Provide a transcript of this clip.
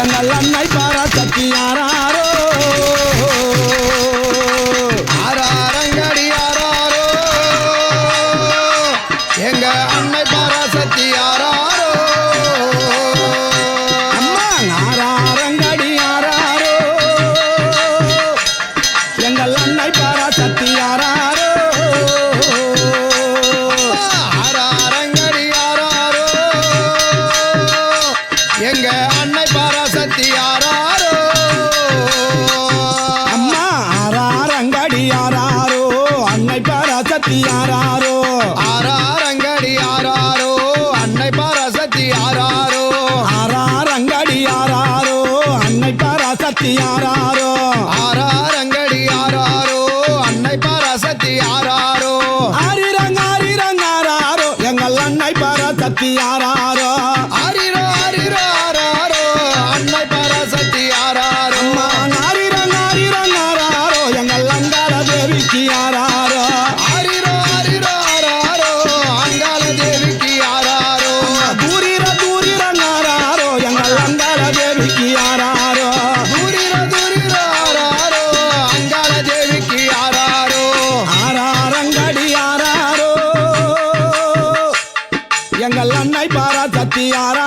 எங்கள் அன்னை பராசக்தி ஆறாரோ ஆறாரங்கடி ஆறாரோ? எங்க அன்னை பராசக்தி ஆறாரோ அம்மா ஆறாரோ அன்னை பராசக்தி ஆறாரோ ஆறாரங்கடி ஆறாரோ அன்னை பராசக்தி ஆறாரோ ஆறாரங்கடி ஆறாரோ அன்னை பராசக்தி ஆறாரோ ஆறாரங்கடி ஆறாரோ அன்னை பராசக்தி ஆறாரோ ஆரிரங்க ஆரிரங்க ஆறாரோ எங்கள் அன்னை பராசக்தி ஆறாரோ எங்கள் அன்னை பாரா சத்தியாரா